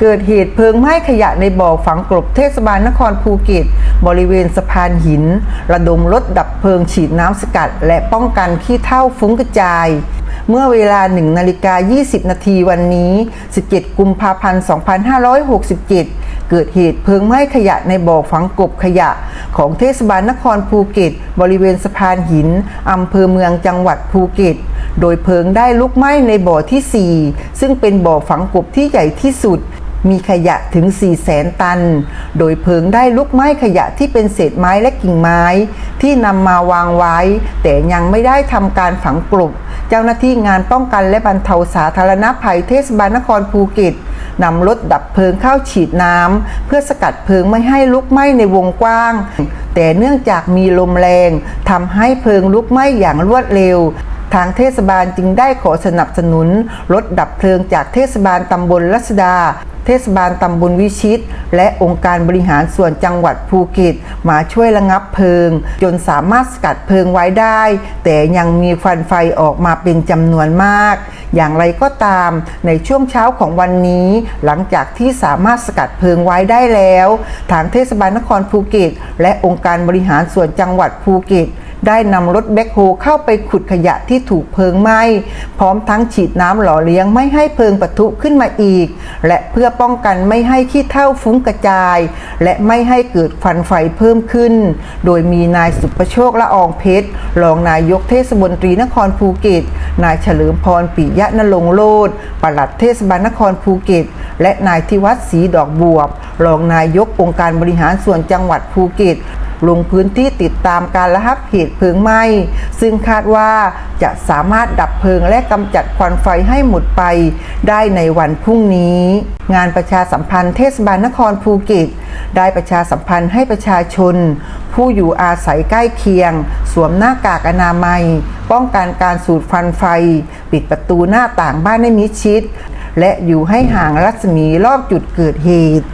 เกิดเหตุเพลิงไหม้ขยะในบ่อฝังกลบเทศบาลนครภูเก็ต บริเวณสะพานหิน ระดมรถดับเพลิงฉีดน้ำสกัด และป้องกันขี้เท่าฟุ้งกระจาย เมื่อเวลา1นาฬิกา20 นาทีวันนี้ 17 กุมภาพันธ์ 2567 เกิดเหตุเพลิงไหม้ขยะในบ่อฝังกบขยะ ของเทศบาลนครภูเก็ต บริเวณสะพานหินอำเภอเมืองจังหวัดภูเก็ต โดยเพลิงได้ลุกไหม้ในบ่อที่ 4 ซึ่งเป็นบ่อฝังกบที่ใหญ่ที่สุด มีขยะถึง 4 0 0แสนตัน โดยเพลิงได้ลุกไหม้ขยะที่เป็นเศษไม้และกิ่งไม้ ที่นำมาวางไว้ แต่ยังไม่ได้ทำการฝังกลบ เจ้าหน้าที่งานป้องกันและบรรเทาสาธารณภัยเทศบาลนครภูเก็ตนำรถดับเพลิงเข้าฉีดน้ำเพื่อสกัดเพลิงไม่ให้ลุกไหม้ในวงกว้าง แต่เนื่องจากมีลมแรงทำให้เพลิงลุกไหม้อย่างรวดเร็วทางเทศบาลจึงได้ขอสนับสนุนรถดับเพลิงจากเทศบาลตำบลรัศดา เทศบาลตำบลวิชิต และองค์การบริหารส่วนจังหวัดภูเก็ตมาช่วยระงับเพลิง จนสามารถสกัดเพลิงไว้ได้ แต่ยังมีควันไฟออกมาเป็นจำนวนมาก อย่างไรก็ตามในช่วงเช้าของวันนี้ หลังจากที่สามารถสกัดเพลิงไว้ได้แล้ว ทางเทศบาลนครภูเก็ตและองค์การบริหารส่วนจังหวัดภูเก็ต ได้นำรถแบ็คโฮเข้าไปขุดขยะที่ถูกเพลิงไหม้ พร้อมทั้งฉีดน้ำหล่อเลี้ยงไม่ให้เพลิงปะทุขึ้นมาอีก และเพื่อป้องกันไม่ให้ขี้เถ้าฟุ้งกระจาย และไม่ให้เกิดควันไฟเพิ่มขึ้น โดยมีนายสุประโชคละอองเพชรรองนายกเทศมนตรีนครภูเก็ต นายเฉลิมพรปิยะนรงโลดปลัดเทศบาลนครภูเก็ต และนายทิวัฒน์ศรีดอกบวบรองนายกองค์การบริหารส่วนจังหวัดภูเก็ต ลงพื้นที่ติดตามการระงับเหตุเพลิงไหม้ ซึ่งคาดว่าจะสามารถดับเพลิงและกำจัดควันไฟให้หมดไป ได้ในวันพรุ่งนี้ งานประชาสัมพันธ์เทศบาลนครภูเก็ตได้ประชาสัมพันธ์ให้ประชาชน ผู้อยู่อาศัยใกล้เคียง สวมหน้ากากอนามัย ป้องกันการสูดควันไฟ ปิดประตูหน้าต่างบ้านให้มิดชิด และอยู่ให้ห่างรัศมีรอบจุดเกิดเหตุ